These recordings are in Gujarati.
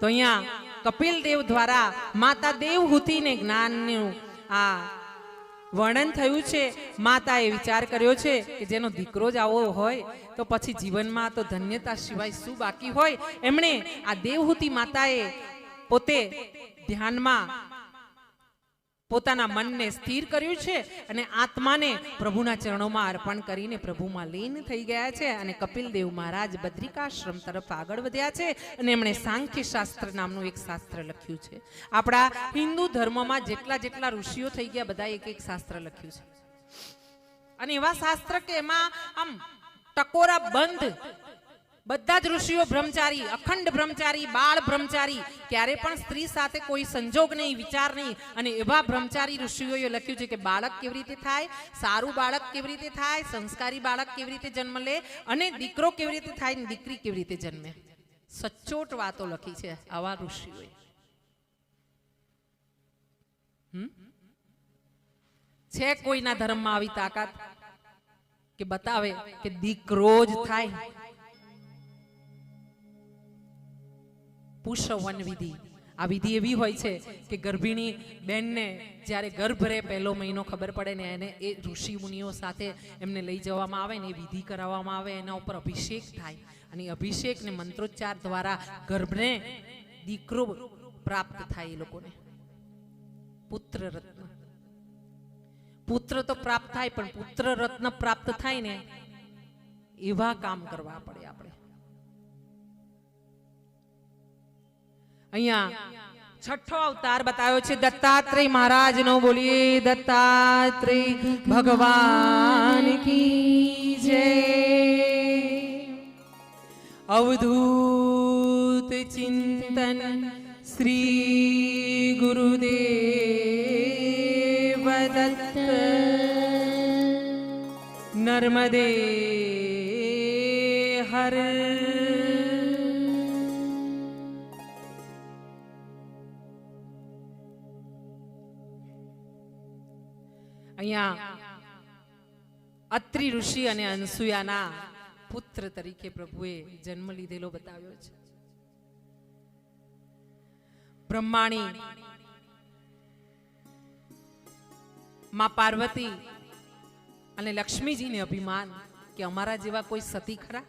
તો અહીંયા કપિલ દેવ દ્વારા માતા દેવહૂતિને જ્ઞાનનું આ વર્ણન થયું છે. માતાએ વિચાર કર્યો છે કે જેનો દીકરો જ આવો હોય તો પછી જીવનમાં તો ધન્યતા સિવાય શું બાકી હોય? એમણે આ દેવહૂતિ માતાએ પોતે ધ્યાનમાં પોતાના મનને સ્થિર કર્યું છે અને આત્માને પ્રભુના ચરણોમાં અર્પણ કરીને પ્રભુમાં લીન થઈ ગયા છે અને કપિલ દેવ મહારાજ બદ્રિકાશ્રમ તરફ આગળ વધ્યા છે અને એમણે સાંખ્ય શાસ્ત્ર નામનું એક શાસ્ત્ર લખ્યું છે. આપણા હિન્દુ ધર્મમાં જેટલા જેટલા ઋષિઓ થઈ ગયા બધા એક એક શાસ્ત્ર લખ્યું છે. અને એવા શાસ્ત્ર કે એમાં આમ ટકોરા બંધ બધા જ ઋષિઓ બ્રહ્મચારી, અખંડ બ્રહ્મચારી, બાળ બ્રહ્મચારી, ક્યારે પણ સ્ત્રી સાથે કોઈ સંજોગ નહીં, વિચાર નહીં. અને એવા બ્રહ્મચારી ઋષિઓએ લખ્યું છે કે બાળક કેવી રીતે થાય, સારું બાળક કેવી રીતે થાય, સંસ્કારી બાળક કેવી રીતે જન્મ લે, અને દીકરો કેવી રીતે થાય, ને દીકરી કેવી રીતે જન્મે. સચોટ વાતો લખી છે આવા ઋષિઓએ? છે કોઈના ધર્મમાં આવી તાકાત? કે બતાવે કે દીકરો જ થાય. પુષ્યવન વિધિ આ વિધિ એવી હોય છે કે ગર્ભિણી બેનને જ્યારે ગર્ભ રહે પહેલો મહિનો ખબર પડે ને એને એ ઋષિ મુનિઓ સાથે એમને લઈ જવામાં આવે ને એ વિધિ કરાવવામાં આવે, એના ઉપર અભિષેક થાય. અને અભિષેક ને મંત્રોચ્ચાર દ્વારા ગર્ભને દીકરો પ્રાપ્ત થાય એ લોકોને. પુત્ર રત્ન. પુત્ર તો પ્રાપ્ત થાય, પણ પુત્ર રત્ન પ્રાપ્ત થાય ને એવા કામ કરવા પડે આપણે. અહીંયા છઠ્ઠો અવતાર બતાવ્યો છે દત્તાત્રેય મહારાજ નો બોલીએ દત્તાત્રેય ભગવાન કી જય. અવધૂત ચિંતન શ્રી ગુરુદેવ દત્ત. નર્મદે હર અહીંયા અત્રિ ઋષિ અને અનસુયાના પુત્ર તરીકે પ્રભુએ જન્મ લીધેલો બતાવ્યો છે. બ્રહ્માણી માં પાર્વતી અને લક્ષ્મીજીને અભિમાન કે અમારા જેવા કોઈ સતી ખરા?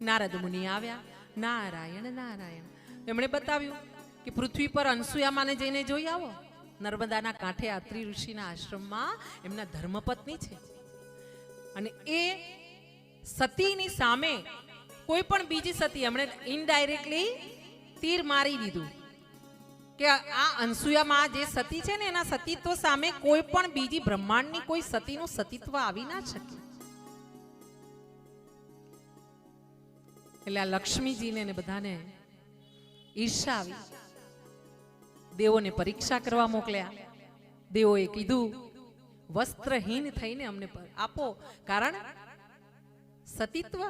નારદ મુનિ આવ્યા, નારાયણ નારાયણ. એમણે બતાવ્યું કે પૃથ્વી પર અનસુયામાને જઈને જોઈ આવો. નર્મદાના કાંઠે આત્રી ઋષિના આશ્રમમાં એમના ધર્મપત્ની છે. અને એ સતીની સામે કોઈ પણ બીજી સતી, એમણે ઇનડાયરેક્ટલી તીર મારી દીધું કે આ અનસુયામાં જે સતી છે ને, એના સતીત્વ સામે કોઈ પણ બીજી બ્રહ્માંડની કોઈ સતીનું સતીત્વ આવી ના શકે. એટલે આ લક્ષ્મીજીને બધાને ઈર્ષા આવી. દેવોને પરીક્ષા કરવા મોકલ્યા. દેવોએ કીધું વસ્ત્રહીન થઈને અમને આપો કારણ સતીત્વ